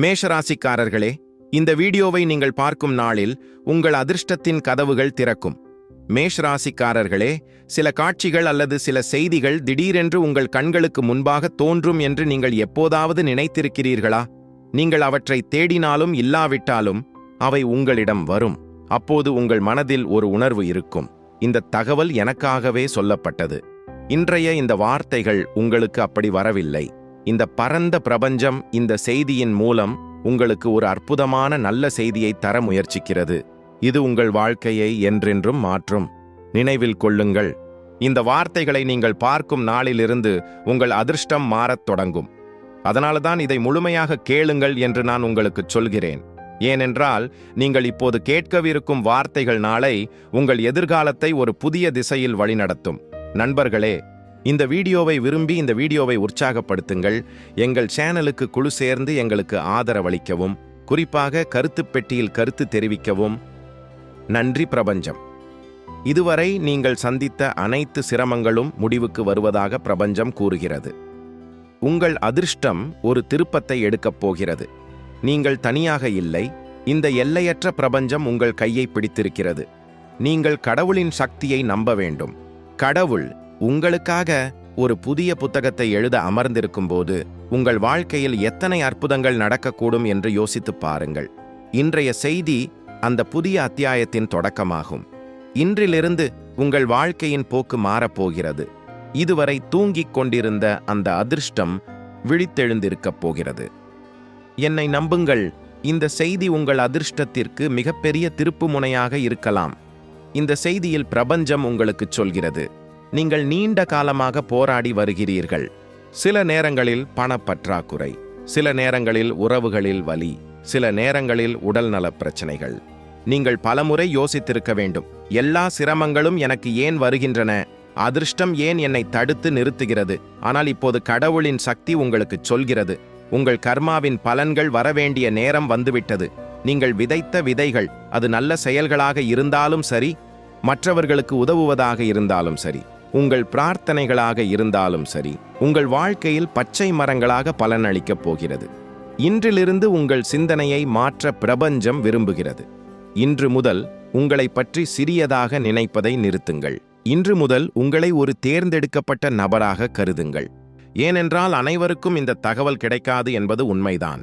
மேஷராசிக்காரர்களே இந்த வீடியோவை நீங்கள் பார்க்கும் நாளில் உங்கள் அதிர்ஷ்டத்தின் கதவுகள் திறக்கும். மேஷராசிக்காரர்களே சில காட்சிகள் அல்லது சில செய்திகள் திடீரென்று உங்கள் கண்களுக்கு முன்பாக தோன்றும் என்று நீங்கள் எப்போதாவது நினைத்திருக்கிறீர்களா? நீங்கள் அவற்றை தேடினாலும் இல்லாவிட்டாலும் அவை உங்களிடம் வரும். அப்போது உங்கள் மனதில் ஒரு உணர்வு இருக்கும். இந்த தகவல் எனக்காகவே சொல்லப்பட்டது. இன்றைய இந்த வார்த்தைகள் உங்களுக்கு அப்படி வரவில்லை. இந்த பரந்த பிரபஞ்சம் இந்த செய்தியின் மூலம் உங்களுக்கு ஒரு அற்புதமான நல்ல செய்தியை தர முயற்சிக்கிறது. இது உங்கள் வாழ்க்கையை என்றென்றும் மாற்றும். நினைவில் கொள்ளுங்கள். இந்த வார்த்தைகளை நீங்கள் பார்க்கும் நாளிலிருந்து உங்கள் அதிர்ஷ்டம் மாறத் தொடங்கும். அதனால்தான் இதை முழுமையாக கேளுங்கள் என்று நான் உங்களுக்குச் சொல்கிறேன். ஏனென்றால் நீங்கள் இப்போது கேட்கவிருக்கும் வார்த்தைகள் நாளை உங்கள் எதிர்காலத்தை ஒரு புதிய திசையில் வழிநடத்தும். நண்பர்களே இந்த வீடியோவை விரும்பி இந்த வீடியோவை உற்சாகப்படுத்துங்கள். எங்கள் சேனலுக்கு குழு சேர்ந்து எங்களுக்கு ஆதரவளிக்கவும் குறிப்பாக கருத்துப் பெட்டியில் கருத்து தெரிவிக்கவும். நன்றி பிரபஞ்சம். இதுவரை நீங்கள் சந்தித்த அனைத்து சிரமங்களும் முடிவுக்கு வருவதாக பிரபஞ்சம் கூறுகிறது. உங்கள் அதிர்ஷ்டம் ஒரு திருப்பத்தை எடுக்கப் போகிறது. நீங்கள் தனியாக இல்லை இந்த எல்லையற்ற பிரபஞ்சம் உங்கள் கையை பிடித்திருக்கிறது. நீங்கள் கடவுளின் சக்தியை நம்ப வேண்டும். கடவுள் உங்களுக்காக ஒரு புதிய புத்தகத்தை எழுத அமர்ந்திருக்கும் போது உங்கள் வாழ்க்கையில் எத்தனை அற்புதங்கள் நடக்கக்கூடும் என்று யோசித்துப் பாருங்கள். இன்றைய செய்தி அந்த புதிய அத்தியாயத்தின் தொடக்கமாகும். இன்றிலிருந்து உங்கள் வாழ்க்கையின் போக்கு மாறப்போகிறது. இதுவரை தூங்கிக் கொண்டிருந்த அந்த அதிர்ஷ்டம் விழித்தெழுந்திருக்கப் போகிறது. என்னை நம்புங்கள் இந்த செய்தி உங்கள் அதிர்ஷ்டத்திற்கு மிகப்பெரிய திருப்புமுனையாக இருக்கலாம். இந்த செய்தியில் பிரபஞ்சம் உங்களுக்குச் சொல்கிறது. நீங்கள் நீண்ட காலமாக போராடி வருகிறீர்கள். சில நேரங்களில் பணப்பற்றாக்குறை சில நேரங்களில் உறவுகளில் வலி சில நேரங்களில் உடல்நலப் பிரச்சனைகள். நீங்கள் பலமுறை யோசித்திருக்க வேண்டும் எல்லா சிரமங்களும் எனக்கு ஏன் வருகின்றன? அதிர்ஷ்டம் ஏன் என்னை தடுத்து நிறுத்துகிறது? ஆனால் இப்போது கடவுளின் சக்தி உங்களுக்கு சொல்கிறது உங்கள் கர்மாவின் பலன்கள் வரவேண்டிய நேரம் வந்துவிட்டது. நீங்கள் விதைத்த விதைகள் அது நல்ல செயல்களாக இருந்தாலும் சரி மற்றவர்களுக்கு உதவுவதாக இருந்தாலும் சரி. உங்கள் பிரார்த்தனைகளாக இருந்தாலும் சரி உங்கள் வாழ்க்கையில் பச்சை மரங்களாக பலனளிக்கப் போகிறது. இன்றிலிருந்து உங்கள் சிந்தனையை மாற்ற பிரபஞ்சம் விரும்புகிறது. இன்று முதல் உங்களை பற்றி சிறியதாக நினைப்பதை நிறுத்துங்கள். இன்று முதல் உங்களை ஒரு தேர்ந்தெடுக்கப்பட்ட நபராக கருதுங்கள். ஏனென்றால் அனைவருக்கும் இந்த தகவல் கிடைக்காது என்பது உண்மைதான்.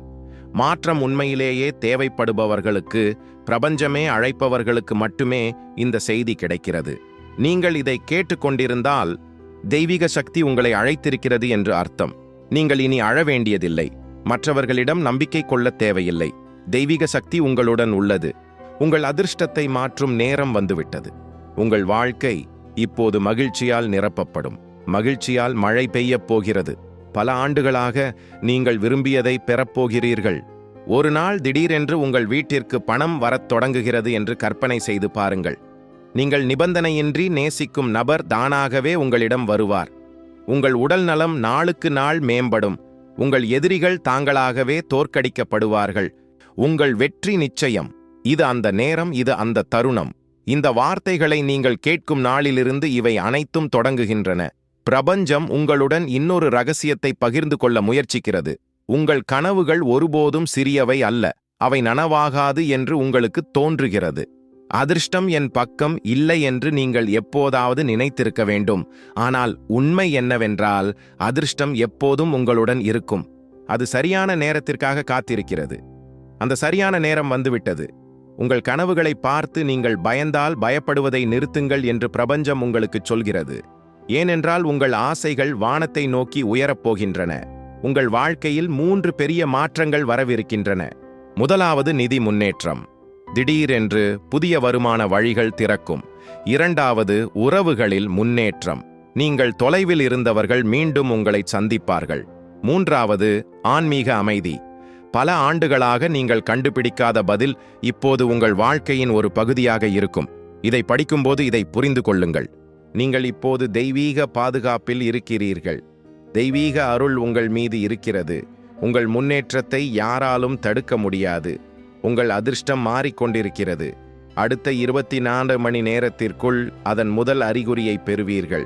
மாற்றம் உண்மையிலேயே தேவைப்படுபவர்களுக்கு பிரபஞ்சமே அழைப்பவர்களுக்கு மட்டுமே இந்த செய்தி கிடைக்கிறது. நீங்கள் இதை கேட்டுக்கொண்டிருந்தால் தெய்வீக சக்தி உங்களை அழைத்திருக்கிறது என்று அர்த்தம். நீங்கள் இனி அழ வேண்டியதில்லை. மற்றவர்களிடம் நம்பிக்கை கொள்ளத் தேவையில்லை. தெய்வீக சக்தி உங்களுடன் உள்ளது. உங்கள் அதிர்ஷ்டத்தை மாற்றும் நேரம் வந்துவிட்டது. உங்கள் வாழ்க்கை இப்போது மகிழ்ச்சியால் நிரப்பப்படும். மகிழ்ச்சியால் மழை பெய்யப் போகிறது. பல ஆண்டுகளாக நீங்கள் விரும்பியதை பெறப்போகிறீர்கள் ஒரு நாள் திடீரென்று உங்கள் வீட்டிற்கு பணம் வரத் தொடங்குகிறது என்று கற்பனை செய்து பாருங்கள். நீங்கள் நிபந்தனையின்றி நேசிக்கும் நபர் தானாகவே உங்களிடம் வருவார். உங்கள் உடல் நலம் நாளுக்கு நாள் மேம்படும். உங்கள் எதிரிகள் தாங்களாகவே தோற்கடிக்கப்படுவார்கள். உங்கள் வெற்றி நிச்சயம். இது அந்த நேரம் இது அந்த தருணம். இந்த வார்த்தைகளை நீங்கள் கேட்கும் நாளிலிருந்து இவை அனைத்தும் தொடங்குகின்றன. பிரபஞ்சம் உங்களுடன் இன்னொரு ரகசியத்தை பகிர்ந்து கொள்ள முயற்சிக்கிறது. உங்கள் கனவுகள் ஒருபோதும் சிறியவை அல்ல. அவை நனவாகாது என்று உங்களுக்கு தோன்றுகிறது. அதிர்ஷ்டம் என் பக்கம் இல்லை என்று நீங்கள் எப்போதாவது நினைத்திருக்க வேண்டும். ஆனால் உண்மை என்னவென்றால் அதிர்ஷ்டம் எப்போதும் உங்களுடன் இருக்கும். அது சரியான நேரத்திற்காக காத்திருக்கிறது. அந்த சரியான நேரம் வந்துவிட்டது. உங்கள் கனவுகளை பார்த்து நீங்கள் பயந்தால் பயப்படுவதை நிறுத்துங்கள் என்று பிரபஞ்சம் உங்களுக்குச் சொல்கிறது. ஏனென்றால் உங்கள் ஆசைகள் வானத்தை நோக்கி உயரப் போகின்றன. உங்கள் வாழ்க்கையில் மூன்று பெரிய மாற்றங்கள் வரவிருக்கின்றன. முதலாவது நிதி முன்னேற்றம். திடீரென்று புதிய வருமான வழிகள் திறக்கும். இரண்டாவது உறவுகளில் முன்னேற்றம். நீங்கள் தொலைவில் இருந்தவர்கள் மீண்டும் உங்களை சந்திப்பார்கள். மூன்றாவது ஆன்மீக அமைதி. பல ஆண்டுகளாக நீங்கள் கண்டுபிடிக்காத பதில் இப்போது உங்கள் வாழ்க்கையின் ஒரு பகுதியாக இருக்கும். இதை படிக்கும்போது இதை புரிந்து கொள்ளுங்கள். நீங்கள் இப்போது தெய்வீக பாதுகாப்பில் இருக்கிறீர்கள். தெய்வீக அருள் உங்கள் மீது இருக்கிறது. உங்கள் முன்னேற்றத்தை யாராலும் தடுக்க முடியாது. உங்கள் அதிர்ஷ்டம் மாறிக்கொண்டிருக்கிறது. அடுத்த இருபத்தி நான்கு மணி நேரத்திற்குள் அதன் முதல் அறிகுறியை பெறுவீர்கள்.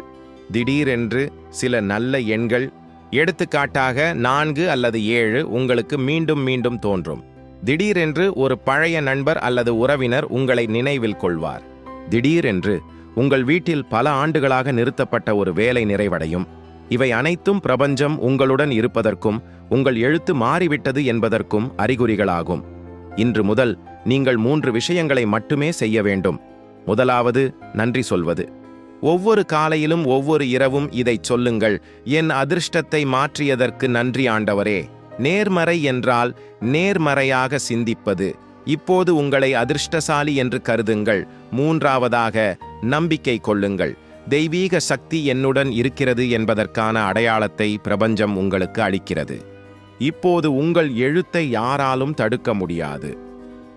திடீரென்று சில நல்ல எண்கள் எடுத்துக்காட்டாக நான்கு அல்லது ஏழு உங்களுக்கு மீண்டும் மீண்டும் தோன்றும். திடீரென்று ஒரு பழைய நண்பர் அல்லது உறவினர் உங்களை நினைவில் கொள்வார். திடீரென்று உங்கள் வீட்டில் பல ஆண்டுகளாக நிறுத்தப்பட்ட ஒரு வேலை நிறைவடையும். இவை அனைத்தும் பிரபஞ்சம் உங்களுடன் இருப்பதற்கும் உங்கள் எழுத்து மாறிவிட்டது என்பதற்கும் அறிகுறிகளாகும். இன்று முதல் நீங்கள் மூன்று விஷயங்களை மட்டுமே செய்ய வேண்டும். முதலாவது நன்றி சொல்வது. ஒவ்வொரு காலையிலும் ஒவ்வொரு இரவும் இதைச் சொல்லுங்கள். என் அதிர்ஷ்டத்தை மாற்றியதற்கு நன்றி ஆண்டவரே. நேர்மறை என்றால் நேர்மறையாக சிந்திப்பது. இப்போது உங்களை அதிர்ஷ்டசாலி என்று கருதுங்கள். மூன்றாவதாக நம்பிக்கை கொள்ளுங்கள். தெய்வீக சக்தி என்னுடன் இருக்கிறது என்பதற்கான அடையாளத்தை பிரபஞ்சம் உங்களுக்கு அளிக்கிறது. இப்போது உங்கள் எழுத்தை யாராலும் தடுக்க முடியாது.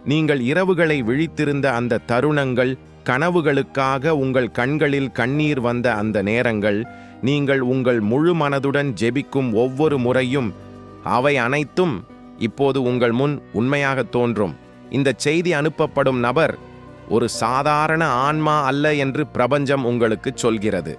நீங்கள் இரவுகளை விழித்திருந்த அந்த தருணங்கள் கனவுகளுக்காக உங்கள் கண்களில் கண்ணீர் வந்த அந்த நேரங்கள் நீங்கள் உங்கள் முழு மனதுடன் ஜெபிக்கும் ஒவ்வொரு முறையும் அவை அனைத்தும் இப்போது உங்கள் முன் உண்மையாக தோன்றும். இந்த செய்தி அனுப்பப்படும் நபர் ஒரு சாதாரண ஆன்மா அல்ல என்று பிரபஞ்சம் உங்களுக்கு சொல்கிறது.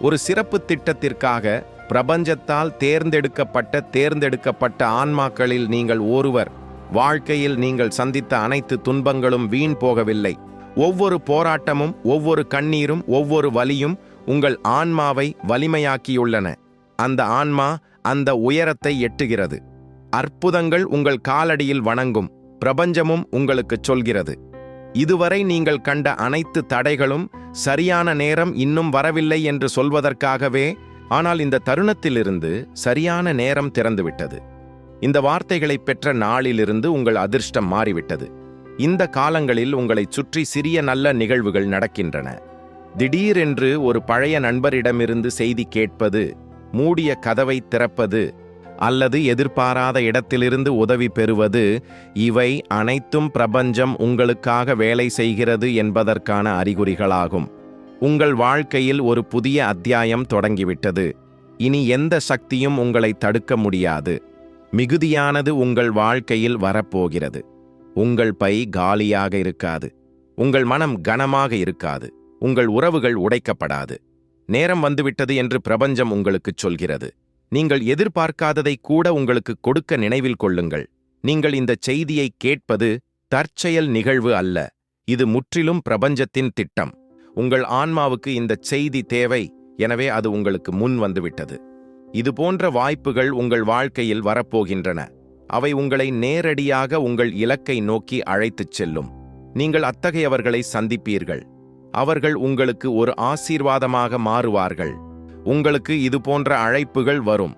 ஒரு சிறப்பு திட்டத்திற்காக பிரபஞ்சத்தால் தேர்ந்தெடுக்கப்பட்ட தேர்ந்தெடுக்கப்பட்ட ஆன்மாக்களில் நீங்கள் ஒருவர். வாழ்க்கையில் நீங்கள் சந்தித்த அனைத்து துன்பங்களும் வீண் போகவில்லை. ஒவ்வொரு போராட்டமும் ஒவ்வொரு கண்ணீரும் ஒவ்வொரு வலியும் உங்கள் ஆன்மாவை வலிமையாக்கியுள்ளன. அந்த ஆன்மா அந்த உயரத்தை எட்டுகிறது. அற்புதங்கள் உங்கள் காலடியில் வணங்கும். பிரபஞ்சமும் உங்களுக்குச் சொல்கிறது. இதுவரை நீங்கள் கண்ட அனைத்து தடைகளும் சரியான நேரம் இன்னும் வரவில்லை என்று சொல்வதற்காகவே ஆனால் இந்த தருணத்திலிருந்து சரியான நேரம் திறந்துவிட்டது. இந்த வார்த்தைகளை பெற்ற நாளிலிருந்து உங்கள் அதிர்ஷ்டம் மாறிவிட்டது. இந்த காலங்களில் உங்களைச் சுற்றி சிறிய நல்ல நிகழ்வுகள் நடக்கின்றன. திடீரென்று ஒரு பழைய நண்பரிடமிருந்து செய்தி கேட்பது மூடிய கதவை திறப்பது அல்லது எதிர்பாராத இடத்திலிருந்து உதவி பெறுவது இவை அனைத்தும் பிரபஞ்சம் உங்களுக்காக வேலை செய்கிறது என்பதற்கான அறிகுறிகளாகும். உங்கள் வாழ்க்கையில் ஒரு புதிய அத்தியாயம் தொடங்கிவிட்டது. இனி எந்த சக்தியும் உங்களை தடுக்க முடியாது. மிகுதியானது உங்கள் வாழ்க்கையில் வரப்போகிறது. உங்கள் பை காலியாக இருக்காது. உங்கள் மனம் கனமாக இருக்காது. உங்கள் உறவுகள் உடைக்கப்படாது. நேரம் வந்துவிட்டது என்று பிரபஞ்சம் உங்களுக்குச் சொல்கிறது. நீங்கள் எதிர்பார்க்காததை கூட உங்களுக்கு கொடுக்க நினைவில் கொள்ளுங்கள். நீங்கள் இந்த செய்தியை கேட்பது தற்செயல் நிகழ்வு அல்ல. இது முற்றிலும் பிரபஞ்சத்தின் திட்டம். உங்கள் ஆன்மாவுக்கு இந்த செய்தி தேவை. எனவே அது உங்களுக்கு முன் வந்துவிட்டது. இது போன்ற வாய்ப்புகள் உங்கள் வாழ்க்கையில் வரப்போகின்றன. அவை உங்களை நேரடியாக உங்கள் இலக்கை நோக்கி அழைத்துச் செல்லும். நீங்கள் அத்தகையவர்களை சந்திப்பீர்கள். அவர்கள் உங்களுக்கு ஒரு ஆசீர்வாதமாக மாறுவார்கள். உங்களுக்கு இது போன்ற அழைப்புகள் வரும்.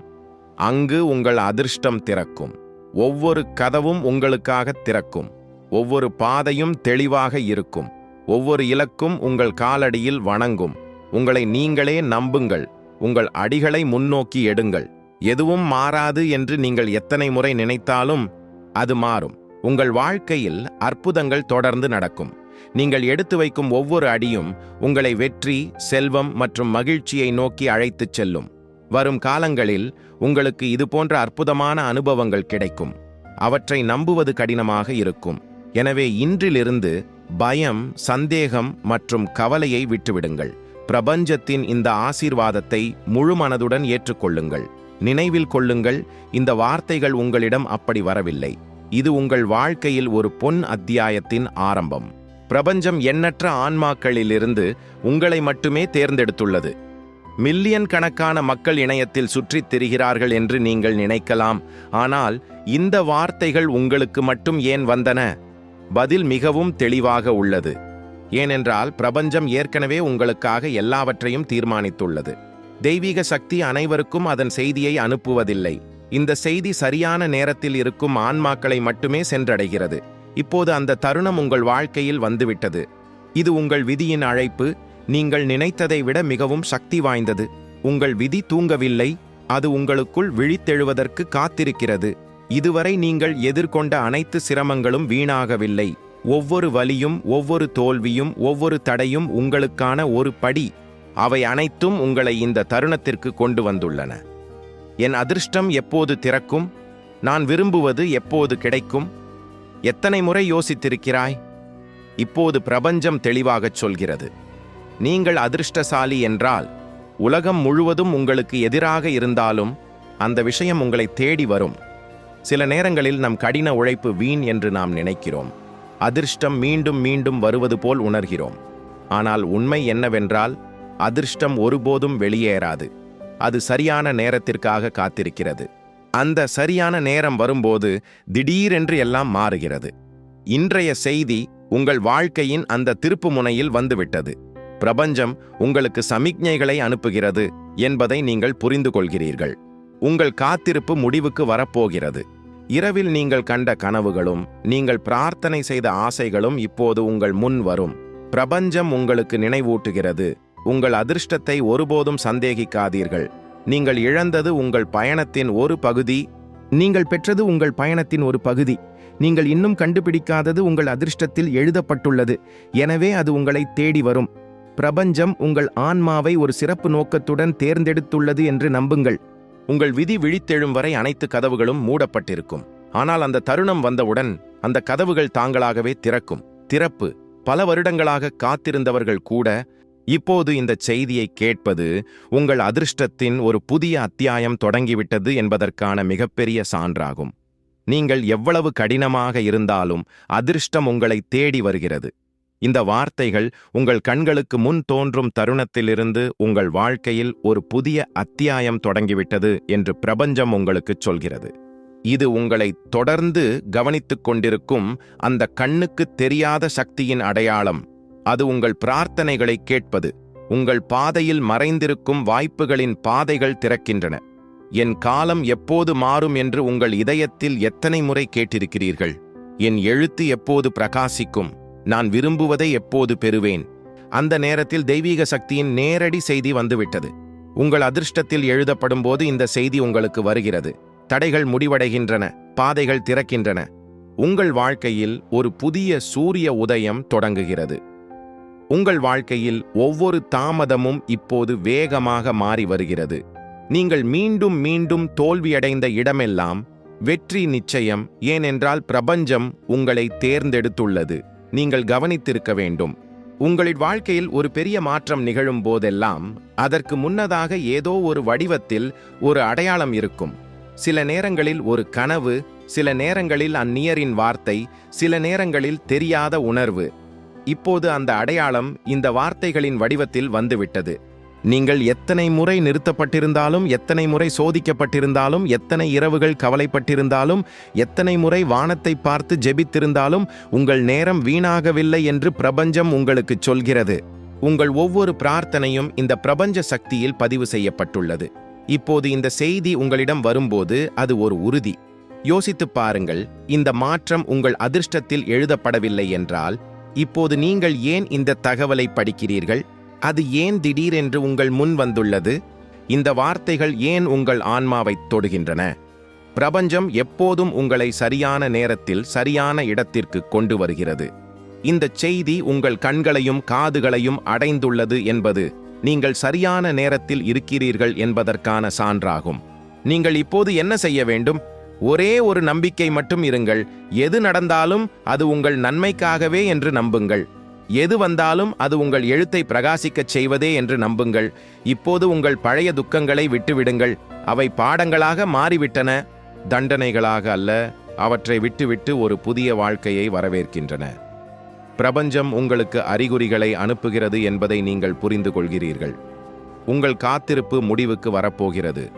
அங்கு உங்கள் அதிர்ஷ்டம் திறக்கும். ஒவ்வொரு கதவும் உங்களுக்காக திறக்கும். ஒவ்வொரு பாதையும் தெளிவாக இருக்கும். ஒவ்வொரு இலக்கும் உங்கள் காலடியில் வணங்கும். உங்களை நீங்களே நம்புங்கள். உங்கள் அடிகளை முன்னோக்கி எடுங்கள். எதுவும் மாறாது என்று நீங்கள் எத்தனை முறை நினைத்தாலும் அது மாறும். உங்கள் வாழ்க்கையில் அற்புதங்கள் தொடர்ந்து நடக்கும். நீங்கள் எடுத்து வைக்கும் ஒவ்வொரு அடியும் உங்களை வெற்றி செல்வம் மற்றும் மகிழ்ச்சியை நோக்கி அழைத்துச் செல்லும். வரும் காலங்களில் உங்களுக்கு இதுபோன்ற அற்புதமான அனுபவங்கள் கிடைக்கும். அவற்றை நம்புவது கடினமாக இருக்கும். எனவே இன்றிலிருந்து பயம் சந்தேகம் மற்றும் கவலையை விட்டுவிடுங்கள். பிரபஞ்சத்தின் இந்த ஆசீர்வாதத்தை முழு மனதுடன் ஏற்றுக்கொள்ளுங்கள். நினைவில் கொள்ளுங்கள் இந்த வார்த்தைகள் உங்களிடம் அப்படி வரவில்லை. இது உங்கள் வாழ்க்கையில் ஒரு பொன் அத்தியாயத்தின் ஆரம்பம். பிரபஞ்சம் எண்ணற்ற ஆன்மாக்களிலிருந்து உங்களை மட்டுமே தேர்ந்தெடுத்துள்ளது. மில்லியன் கணக்கான மக்கள் இணையத்தில் சுற்றித் திரிகிறார்கள் என்று நீங்கள் நினைக்கலாம். ஆனால் இந்த வார்த்தைகள் உங்களுக்கு மட்டும் ஏன் வந்தன? பதில் மிகவும் தெளிவாக உள்ளது. ஏனென்றால் பிரபஞ்சம் ஏற்கனவே உங்களுக்காக எல்லாவற்றையும் தீர்மானித்துள்ளது. தெய்வீக சக்தி அனைவருக்கும் அதன் செய்தியை அனுப்புவதில்லை. இந்த செய்தி சரியான நேரத்தில் இருக்கும் ஆன்மாக்களை மட்டுமே சென்றடைகிறது. இப்போது அந்த தருணம் உங்கள் வாழ்க்கையில் வந்துவிட்டது. இது உங்கள் விதியின் அழைப்பு. நீங்கள் நினைத்ததை விட மிகவும் சக்தி வாய்ந்தது. உங்கள் விதி தூங்கவில்லை. அது உங்களுக்குள் விழித்தெழுவதற்கு காத்திருக்கிறது. இதுவரை நீங்கள் எதிர்கொண்ட அனைத்து சிரமங்களும் வீணாகவில்லை. ஒவ்வொரு வலியும் ஒவ்வொரு தோல்வியும் ஒவ்வொரு தடையும் உங்களுக்கான ஒரு படி. அவை அனைத்தும் உங்களை இந்த தருணத்திற்கு கொண்டு வந்துள்ளன. என் அதிர்ஷ்டம் எப்போது திறக்கும்? நான் விரும்புவது எப்போது கிடைக்கும்? எத்தனை முறை யோசித்திருக்கிறாய்? இப்போது பிரபஞ்சம் தெளிவாகச் சொல்கிறது. நீங்கள் அதிர்ஷ்டசாலி என்றால் உலகம் முழுவதும் உங்களுக்கு எதிராக இருந்தாலும் அந்த விஷயம் உங்களை தேடி வரும். சில நேரங்களில் நம் கடின உழைப்பு வீண் என்று நாம் நினைக்கிறோம். அதிர்ஷ்டம் மீண்டும் மீண்டும் வருவது போல் உணர்கிறோம். ஆனால் உண்மை என்னவென்றால் அதிர்ஷ்டம் ஒருபோதும் வெளியேறாது. அது சரியான நேரத்திற்காக காத்திருக்கிறது. அந்த சரியான நேரம் வரும்போது திடீரென்று எல்லாம் மாறுகிறது. இன்றைய செய்தி உங்கள் வாழ்க்கையின் அந்த திருப்பு முனையில் வந்துவிட்டது. பிரபஞ்சம் உங்களுக்கு சமிக்ஞைகளை அனுப்புகிறது என்பதை நீங்கள் புரிந்து கொள்கிறீர்கள். உங்கள் காத்திருப்பு முடிவுக்கு வரப்போகிறது. இரவில் நீங்கள் கண்ட கனவுகளும் நீங்கள் பிரார்த்தனை செய்த ஆசைகளும் இப்போது உங்கள் முன் வரும். பிரபஞ்சம் உங்களுக்கு நினைவூட்டுகிறது. உங்கள் அதிர்ஷ்டத்தை ஒருபோதும் சந்தேகிக்காதீர்கள். நீங்கள் இழந்தது உங்கள் பயணத்தின் ஒரு பகுதி நீங்கள் பெற்றது உங்கள் பயணத்தின் ஒரு பகுதி. நீங்கள் இன்னும் கண்டுபிடிக்காதது உங்கள் அதிர்ஷ்டத்தில் எழுதப்பட்டுள்ளது. எனவே அது உங்களை தேடி வரும். பிரபஞ்சம் உங்கள் ஆன்மாவை ஒரு சிறப்பு நோக்கத்துடன் தேர்ந்தெடுத்துள்ளது என்று நம்புங்கள். உங்கள் விதி விழித்தெழும் வரை அனைத்து கதவுகளும் மூடப்பட்டிருக்கும். ஆனால் அந்த தருணம் வந்தவுடன் அந்த கதவுகள் தாங்களாகவே திறக்கும். திறப்பு. பல வருடங்களாக காத்திருந்தவர்கள் கூட இப்போது இந்த செய்தியை கேட்பது உங்கள் அதிர்ஷ்டத்தின் ஒரு புதிய அத்தியாயம் தொடங்கிவிட்டது என்பதற்கான மிகப்பெரிய சான்றாகும். நீங்கள் எவ்வளவு கடினமாக இருந்தாலும் அதிர்ஷ்டம் உங்களை தேடி வருகிறது. இந்த வார்த்தைகள் உங்கள் கண்களுக்கு முன் தோன்றும் தருணத்திலிருந்து உங்கள் வாழ்க்கையில் ஒரு புதிய அத்தியாயம் தொடங்கிவிட்டது என்று பிரபஞ்சம் உங்களுக்குச் சொல்கிறது. இது உங்களை தொடர்ந்து கவனித்துக் கொண்டிருக்கும் அந்த கண்ணுக்குத் தெரியாத சக்தியின் அடையாளம். அது உங்கள் பிரார்த்தனைகளை கேட்பது. உங்கள் பாதையில் மறைந்திருக்கும் வாய்ப்புகளின் பாதைகள் திறக்கின்றன. என் காலம் எப்போது மாறும் என்று உங்கள் இதயத்தில் எத்தனை முறை கேட்டிருக்கிறீர்கள்? என் எழுத்து எப்போது பிரகாசிக்கும்? நான் விரும்புவதை எப்போது பெறுவேன்? அந்த நேரத்தில் தெய்வீக சக்தியின் நேரடி செய்தி வந்துவிட்டது. உங்கள் அதிர்ஷ்டத்தில் எழுதப்படும் போது இந்த செய்தி உங்களுக்கு வருகிறது. தடைகள் முடிவடைகின்றன பாதைகள் திறக்கின்றன. உங்கள் வாழ்க்கையில் ஒரு புதிய சூரிய உதயம் தொடங்குகிறது. உங்கள் வாழ்க்கையில் ஒவ்வொரு தாமதமும் இப்போது வேகமாக மாறி வருகிறது. நீங்கள் மீண்டும் மீண்டும் தோல்வியடைந்த இடமெல்லாம் வெற்றி நிச்சயம் ஏனென்றால் பிரபஞ்சம் உங்களை தேர்ந்தெடுத்துள்ளது. நீங்கள் கவனித்திருக்க வேண்டும். உங்களின் வாழ்க்கையில் ஒரு பெரிய மாற்றம் நிகழும் போதெல்லாம் அதற்கு முன்னதாக ஏதோ ஒரு வடிவத்தில் ஒரு அடையாளம் இருக்கும். சில நேரங்களில் ஒரு கனவு சில நேரங்களில் அந்நியரின் வார்த்தை சில நேரங்களில் தெரியாத உணர்வு. இப்போது அந்த அடையாளம் இந்த வார்த்தைகளின் வடிவத்தில் வந்துவிட்டது. நீங்கள் எத்தனை முறை நிறுத்தப்பட்டிருந்தாலும் எத்தனை முறை சோதிக்கப்பட்டிருந்தாலும் எத்தனை இரவுகள் கவலைப்பட்டிருந்தாலும் எத்தனை முறை வானத்தை பார்த்து ஜெபித்திருந்தாலும் உங்கள் நேரம் வீணாகவில்லை என்று பிரபஞ்சம் உங்களுக்குச் சொல்கிறது. உங்கள் ஒவ்வொரு பிரார்த்தனையும் இந்த பிரபஞ்ச சக்தியில் பதிவு செய்யப்பட்டுள்ளது. இப்போது இந்த செய்தி உங்களிடம் வரும்போது அது ஒரு உறுதி. யோசித்துப் பாருங்கள் இந்த மாற்றம் உங்கள் அதிர்ஷ்டத்தில் எழுதப்படவில்லை என்றால் இப்போது நீங்கள் ஏன் இந்த தகவலை படிக்கிறீர்கள்? அது ஏன் திடீரென்று உங்கள் முன் வந்துள்ளது? இந்த வார்த்தைகள் ஏன் உங்கள் ஆன்மாவைத் தொடுகின்றன? பிரபஞ்சம் எப்போதும் உங்களை சரியான நேரத்தில் சரியான இடத்திற்கு கொண்டு வருகிறது. இந்த செய்தி உங்கள் கண்களையும் காதுகளையும் அடைந்துள்ளது என்பது நீங்கள் சரியான நேரத்தில் இருக்கிறீர்கள் என்பதற்கான சான்றாகும். நீங்கள் இப்போது என்ன செய்ய வேண்டும்? ஒரே ஒரு நம்பிக்கை மட்டும் இருங்கள். எது நடந்தாலும் அது உங்கள் நன்மைக்காகவே என்று நம்புங்கள். எது வந்தாலும் அது உங்கள் எழுத்தை பிரகாசிக்கச் செய்வதே என்று நம்புங்கள். இப்போது உங்கள் பழைய துக்கங்களை விட்டுவிடுங்கள். அவை பாடங்களாக மாறிவிட்டன தண்டனைகளாக அல்ல அவற்றை விட்டுவிட்டு ஒரு புதிய வாழ்க்கையை வரவேற்கின்றன. பிரபஞ்சம் உங்களுக்கு அறிகுறிகளை அனுப்புகிறது என்பதை நீங்கள் புரிந்து கொள்கிறீர்கள். உங்கள் காத்திருப்பு முடிவுக்கு வரப்போகிறது.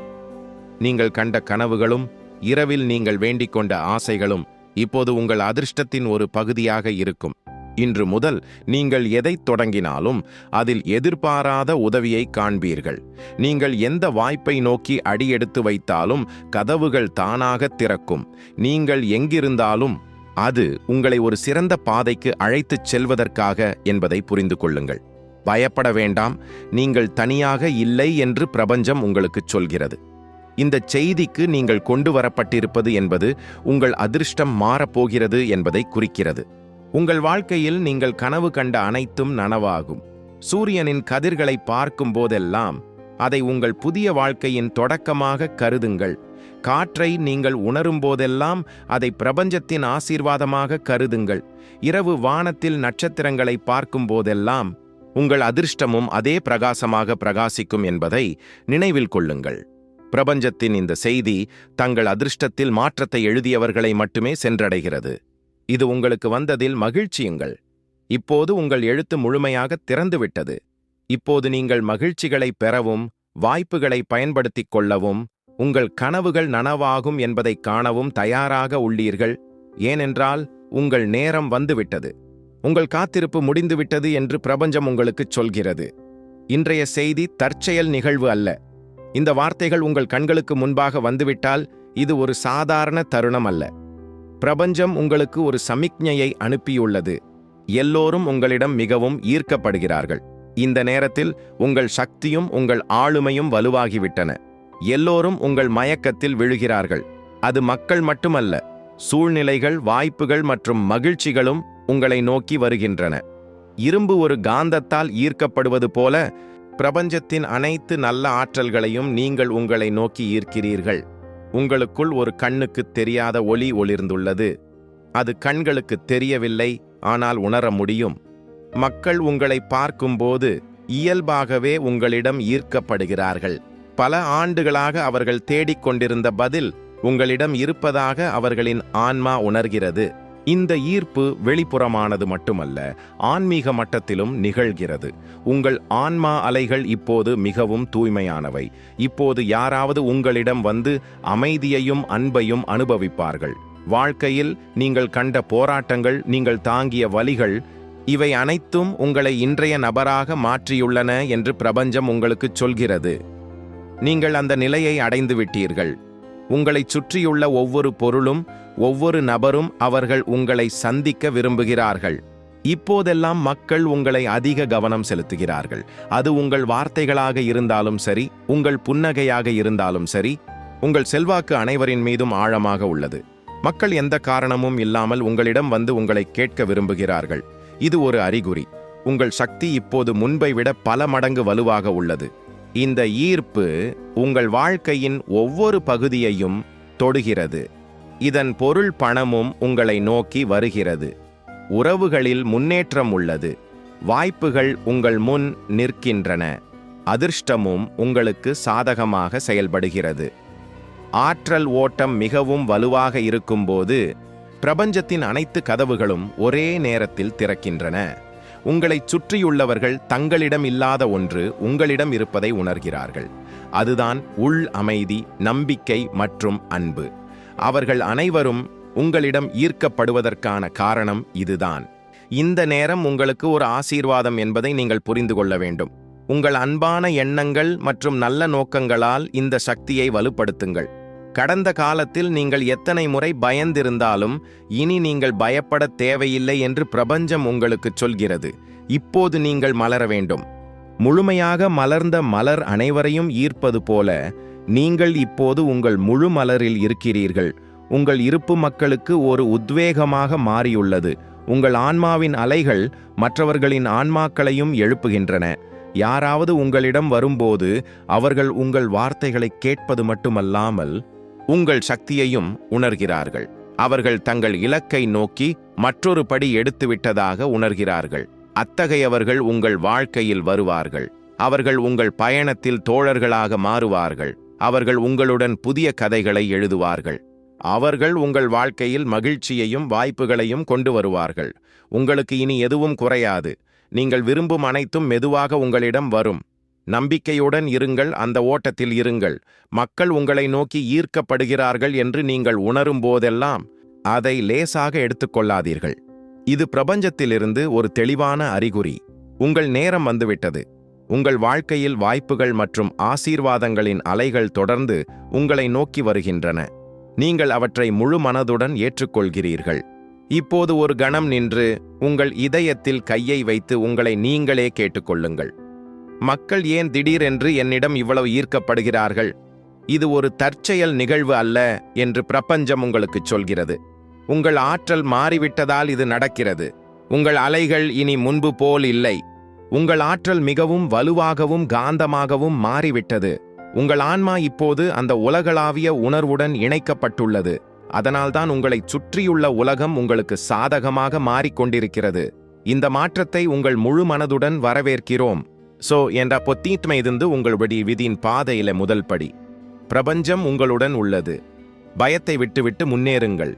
நீங்கள் கண்ட கனவுகளும் இரவில் நீங்கள் வேண்டிக் கொண்ட ஆசைகளும் இப்போது உங்கள் அதிர்ஷ்டத்தின் ஒரு பகுதியாக இருக்கும். இன்று முதல் நீங்கள் எதைத் தொடங்கினாலும் அதில் எதிர்பாராத உதவியை காண்பீர்கள். நீங்கள் எந்த வாய்ப்பை நோக்கி அடியெடுத்து வைத்தாலும் கதவுகள் தானாக திறக்கும். நீங்கள் எங்கிருந்தாலும் அது உங்களை ஒரு சிறந்த பாதைக்கு அழைத்துச் செல்வதற்காக என்பதை புரிந்து கொள்ளுங்கள். பயப்பட வேண்டாம். நீங்கள் தனியாக இல்லை என்று பிரபஞ்சம் உங்களுக்குச் சொல்கிறது. இந்த செய்திக்கு நீங்கள் கொண்டு வரப்பட்டிருப்பது என்பது உங்கள் அதிர்ஷ்டம் மாறப்போகிறது என்பதை குறிக்கிறது. உங்கள் வாழ்க்கையில் நீங்கள் கனவு கண்ட அனைத்தும் நனவாகும். சூரியனின் கதிர்களை பார்க்கும் போதெல்லாம் அதை உங்கள் புதிய வாழ்க்கையின் தொடக்கமாக கருதுங்கள். காற்றை நீங்கள் உணரும் போதெல்லாம் அதை பிரபஞ்சத்தின் ஆசீர்வாதமாக கருதுங்கள். இரவு வானத்தில் நட்சத்திரங்களை பார்க்கும் போதெல்லாம் உங்கள் அதிர்ஷ்டமும் அதே பிரகாசமாக பிரகாசிக்கும் என்பதை நினைவில் கொள்ளுங்கள். பிரபஞ்சத்தின் இந்த செய்தி தங்கள் அதிர்ஷ்டத்தில் மாற்றத்தை எழுதியவர்களை மட்டுமே சென்றடைகிறது. இது உங்களுக்கு வந்ததில் மகிழ்ச்சியுங்கள். இப்போது உங்கள் எழுத்து முழுமையாக திறந்துவிட்டது. இப்போது நீங்கள் மகிழ்ச்சிகளை பெறவும் வாய்ப்புகளை பயன்படுத்திக் கொள்ளவும் உங்கள் கனவுகள் நனவாகும் என்பதை காணவும் தயாராக உள்ளீர்கள். ஏனென்றால் உங்கள் நேரம் வந்துவிட்டது. உங்கள் காத்திருப்பு முடிந்துவிட்டது என்று பிரபஞ்சம் உங்களுக்குச் சொல்கிறது. இன்றைய செய்தி தற்செயல் நிகழ்வு அல்ல. இந்த வார்த்தைகள் உங்கள் கண்களுக்கு முன்பாக வந்துவிட்டால் இது ஒரு சாதாரண தருணம் அல்ல. பிரபஞ்சம் உங்களுக்கு ஒரு சமிக்ஞையை அனுப்பியுள்ளது. எல்லோரும் உங்களிடம் மிகவும் ஈர்க்கப்படுகிறார்கள். இந்த நேரத்தில் உங்கள் சக்தியும் உங்கள் ஆளுமையும் வலுவாகிவிட்டன. எல்லோரும் உங்கள் மயக்கத்தில் விழுகிறார்கள். அது மக்கள் மட்டுமல்ல சூழ்நிலைகள் வாய்ப்புகள் மற்றும் மகிழ்ச்சிகளும் உங்களை நோக்கி வருகின்றன. இரும்பு ஒரு காந்தத்தால் ஈர்க்கப்படுவது போல பிரபஞ்சத்தின் அனைத்து நல்ல ஆற்றல்களையும் நீங்கள் உங்களை நோக்கி ஈர்க்கிறீர்கள். உங்களுக்குள் ஒரு கண்ணுக்கு தெரியாத ஒளி ஒளிர்ந்துள்ளது. அது கண்களுக்கு தெரியவில்லை ஆனால் உணர முடியும். மக்கள் உங்களை பார்க்கும்போது இயல்பாகவே உங்களிடம் ஈர்க்கப்படுகிறார்கள். பல ஆண்டுகளாக அவர்கள் தேடிக்கொண்டிருந்த பதில் உங்களிடம் இருப்பதாக அவர்களின் ஆன்மா உணர்கிறது. இந்த ஈர்ப்பு வெளிப்புறமானது மட்டுமல்ல ஆன்மீக மட்டத்திலும் நிகழ்கிறது. உங்கள் ஆன்மா அலைகள் இப்போது மிகவும் தூய்மையானவை. இப்போது யாராவது உங்களிடம் வந்து அமைதியையும் அன்பையும் அனுபவிப்பார்கள். வாழ்க்கையில் நீங்கள் கண்ட போராட்டங்கள் நீங்கள் தாங்கிய வலிகள் இவை அனைத்தும் உங்களை இன்றைய நபராக மாற்றியுள்ளன என்று பிரபஞ்சம் உங்களுக்குச் சொல்கிறது. நீங்கள் அந்த நிலையை அடைந்து விட்டீர்கள் உங்களைச் சுற்றியுள்ள ஒவ்வொரு பொருளும் ஒவ்வொரு நபரும் அவர்கள் உங்களை சந்திக்க விரும்புகிறார்கள். இப்போதெல்லாம் மக்கள் உங்களை அதிக கவனம் செலுத்துகிறார்கள். அது உங்கள் வார்த்தைகளாக இருந்தாலும் சரி உங்கள் புன்னகையாக இருந்தாலும் சரி உங்கள் செல்வாக்கு அனைவரின் மீதும் ஆழமாக உள்ளது. மக்கள் எந்த காரணமும் இல்லாமல் உங்களிடம் வந்து உங்களை கேட்க விரும்புகிறார்கள். இது ஒரு அறிகுறி. உங்கள் சக்தி இப்போது முன்பை விட பல மடங்கு வலுவாக உள்ளது. இந்த ஈர்ப்பு உங்கள் வாழ்க்கையின் ஒவ்வொரு பகுதியையும் தொடுகிறது. இதன் பொருள் பணமும் உங்களை நோக்கி வருகிறது. உறவுகளில் முன்னேற்றம் உள்ளது. வாய்ப்புகள் உங்கள் முன் நிற்கின்றன. அதிர்ஷ்டமும் உங்களுக்கு சாதகமாக செயல்படுகிறது. ஆற்றல் ஓட்டம் மிகவும் வலுவாக இருக்கும்போது பிரபஞ்சத்தின் அனைத்து கதவுகளும் ஒரே நேரத்தில் திறக்கின்றன. உங்களைச் சுற்றியுள்ளவர்கள் தங்களிடம் இல்லாத ஒன்று உங்களிடம் இருப்பதை உணர்கிறார்கள். அதுதான் உள் அமைதி நம்பிக்கை மற்றும் அன்பு. அவர்கள் அனைவரும் உங்களிடம் ஈர்க்கப்படுவதற்கான காரணம் இதுதான். இந்த நேரம் உங்களுக்கு ஒரு ஆசீர்வாதம் என்பதை நீங்கள் புரிந்து கொள்ள வேண்டும். உங்கள் அன்பான எண்ணங்கள் மற்றும் நல்ல நோக்கங்களால் இந்த சக்தியை வலுப்படுத்துங்கள். கடந்த காலத்தில் நீங்கள் எத்தனை முறை பயந்திருந்தாலும் இனி நீங்கள் பயப்பட தேவையில்லை என்று பிரபஞ்சம் உங்களுக்குச் சொல்கிறது. இப்போது நீங்கள் மலர வேண்டும். முழுமையாக மலர்ந்த மலர் அனைவரையும் ஈர்ப்பது போல நீங்கள் இப்போது உங்கள் முழு மலரில் இருக்கிறீர்கள். உங்கள் இருப்பு மக்களுக்கு ஒரு உத்வேகமாக மாறியுள்ளது. உங்கள் ஆன்மாவின் அலைகள் மற்றவர்களின் ஆன்மாக்களையும் எழுப்புகின்றன. யாராவது உங்களிடம் வரும்போது அவர்கள் உங்கள் வார்த்தைகளை கேட்பது மட்டுமல்லாமல் உங்கள் சக்தியையும் உணர்கிறார்கள். அவர்கள் தங்கள் இலக்கை நோக்கி மற்றொரு படி எடுத்துவிட்டதாக உணர்கிறார்கள். அத்தகையவர்கள் உங்கள் வாழ்க்கையில் வருவார்கள். அவர்கள் உங்கள் பயணத்தில் தோழர்களாக மாறுவார்கள். அவர்கள் உங்களுடன் புதிய கதைகளை எழுதுவார்கள். அவர்கள் உங்கள் வாழ்க்கையில் மகிழ்ச்சியையும் வாய்ப்புகளையும் கொண்டு வருவார்கள். உங்களுக்கு இனி எதுவும் குறையாது. நீங்கள் விரும்பும் அனைத்தும் மெதுவாக உங்களிடம் வரும். நம்பிக்கையுடன் இருங்கள் அந்த ஓட்டத்தில் இருங்கள். மக்கள் உங்களை நோக்கி ஈர்க்கப்படுகிறார்கள் என்று நீங்கள் உணரும் போதெல்லாம் அதை லேசாக எடுத்துக்கொள்ளாதீர்கள். இது பிரபஞ்சத்திலிருந்து ஒரு தெளிவான அறிகுறி. உங்கள் நேரம் வந்துவிட்டது. உங்கள் வாழ்க்கையில் வாய்ப்புகள் மற்றும் ஆசீர்வாதங்களின் அலைகள் தொடர்ந்து உங்களை நோக்கி வருகின்றன. நீங்கள் அவற்றை முழு மனதுடன் ஏற்றுக்கொள்கிறீர்கள். இப்போது ஒரு கணம் நின்று உங்கள் இதயத்தில் கையை வைத்து உங்களை நீங்களே கேட்டுக்கொள்ளுங்கள். மக்கள் ஏன் திடீரென்று என்னிடம் இவ்வளவு ஈர்க்கப்படுகிறார்கள்? இது ஒரு தற்செயல் நிகழ்வு அல்ல என்று பிரபஞ்சம் உங்களுக்குச் சொல்கிறது. உங்கள் ஆற்றல் மாறிவிட்டதால் இது நடக்கிறது. உங்கள் அலைகள் இனி முன்பு போல் இல்லை. உங்கள் ஆற்றல் மிகவும் வலுவாகவும் காந்தமாகவும் மாறிவிட்டது. உங்கள் ஆன்மா இப்போது அந்த உலகளாவிய உணர்வுடன் இணைக்கப்பட்டுள்ளது. அதனால்தான் உங்களைச் சுற்றியுள்ள உலகம் உங்களுக்கு சாதகமாக மாறிக்கொண்டிருக்கிறது. இந்த மாற்றத்தை உங்கள் முழு மனதுடன் வரவேற்கிறோம். சோ என்ற பொத்தீட்மை இருந்து உங்களுடைய விதியின் பாதையில முதல் படி. பிரபஞ்சம் உங்களுடன் உள்ளது. பயத்தை விட்டுவிட்டு முன்னேறுங்கள்.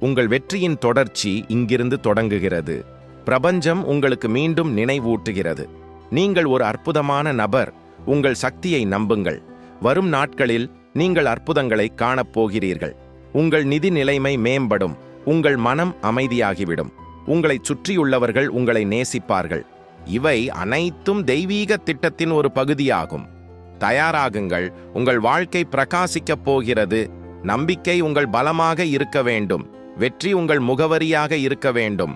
உங்கள் வெற்றியின் தொடர்ச்சி இங்கிருந்து தொடங்குகிறது. பிரபஞ்சம் உங்களுக்கு மீண்டும் நினைவூட்டுகிறது. நீங்கள் ஒரு அற்புதமான நபர். உங்கள் சக்தியை நம்புங்கள். வரும் நாட்களில் நீங்கள் அற்புதங்களை காணப் போகிறீர்கள். உங்கள் நிதி நிலைமை மேம்படும். உங்கள் மனம் அமைதியாகிவிடும். உங்களைச் சுற்றியுள்ளவர்கள் உங்களை நேசிப்பார்கள். இவை அனைத்தும் தெய்வீக திட்டத்தின் ஒரு பகுதியாகும். தயாராகுங்கள் உங்கள் வாழ்க்கை பிரகாசிக்கப் போகிறது நம்பிக்கை உங்கள் பலமாக இருக்க வேண்டும் வெற்றி உங்கள் முகவரியாக இருக்க வேண்டும்.